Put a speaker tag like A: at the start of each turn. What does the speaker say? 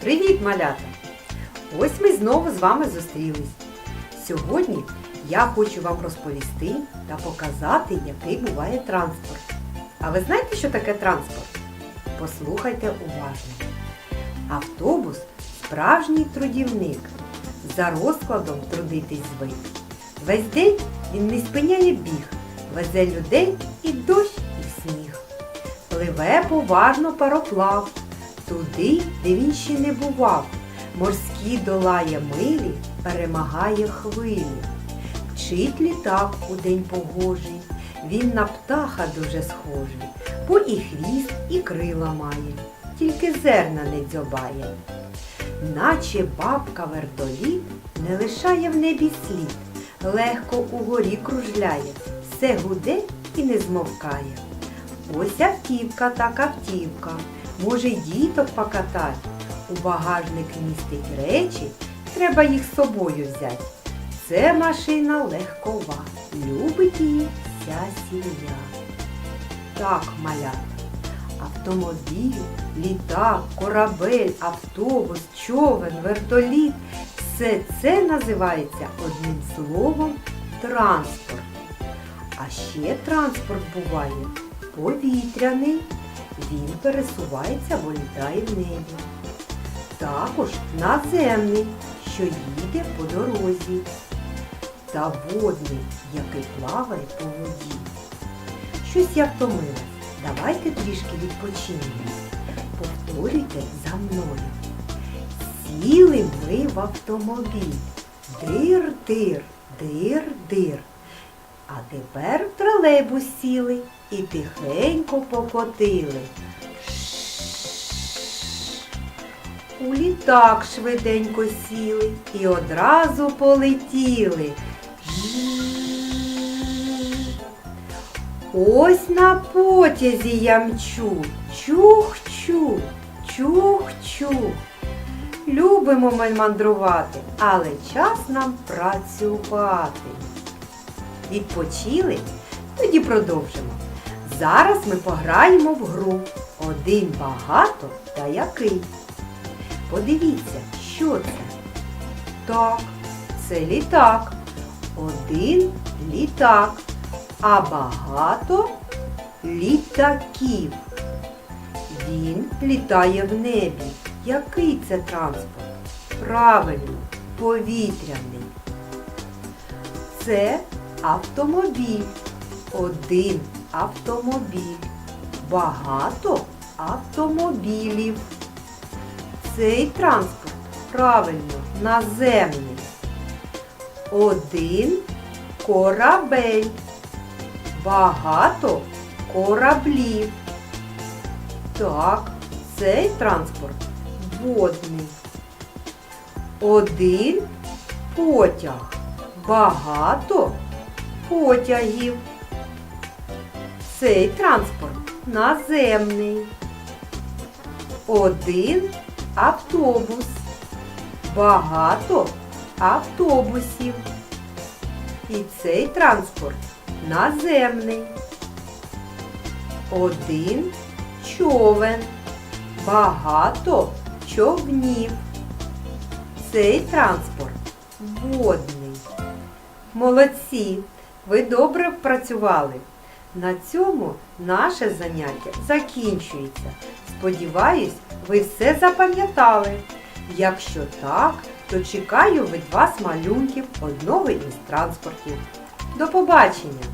A: Привіт, малята! Ось ми знову з вами зустрілись. Сьогодні я хочу вам розповісти та показати, який буває транспорт. А ви знаєте, що таке транспорт? Послухайте уважно. Автобус справжній трудівник. За розкладом трудитись звик. Весь день він не спиняє біг, везе людей і дощ, і сніг. Пливе поважно пароплав, туди, де він ще не бував. Морські долає милі, перемагає хвилі. Мчить літак у день погожий, він на птаха дуже схожий, бо і хвіст, і крила має, тільки зерна не дзьобає. Наче бабка вердоліт не лишає в небі слід, легко угорі кружляє, все гуде і не змовкає. Ось автівка так автівка, може діток покатать. У багажник містить речі, треба їх з собою взяти. Це машина легкова, любить її вся сім'я. Так, малята, автомобіль, літак, корабель, автобус, човен, вертоліт все це називається одним словом транспорт. А ще транспорт буває повітряний. Він пересувається, бо літає в небі. Також наземний, що їде по дорозі. Та водний, який плаває по воді. Щось я втомилась. Давайте трішки відпочинемо. Повторюйте за мною. Сіли ми в автомобіль. Дир-дир, дир-дир. А тепер в тролейбус сіли і тихенько покотили. У літак швиденько сіли і одразу полетіли. Ось на потязі я мчу, чух-чух, чух-чух. Любимо ми мандрувати, але час нам працювати. Відпочили? Тоді продовжимо. Зараз ми пограємо в гру Один багато та який. Подивіться, що це? Так, це літак. Один літак, а багато літаків. Він літає в небі. Який це транспорт? Правильно, повітряний. Це автомобіль. Один автомобіль. Багато автомобілів. Цей транспорт правильно наземний. Один корабель. Багато кораблів. Так, цей транспорт водний. Один потяг. Багато потягів. Цей транспорт наземний. Один автобус. Багато автобусів. І цей транспорт наземний. Один човен. Багато човнів. Цей транспорт водний. Молодці! Ви добре працювали. На цьому наше заняття закінчується. Сподіваюсь, ви все запам'ятали. Якщо так, то чекаю від вас малюнків одного із транспортів. До побачення!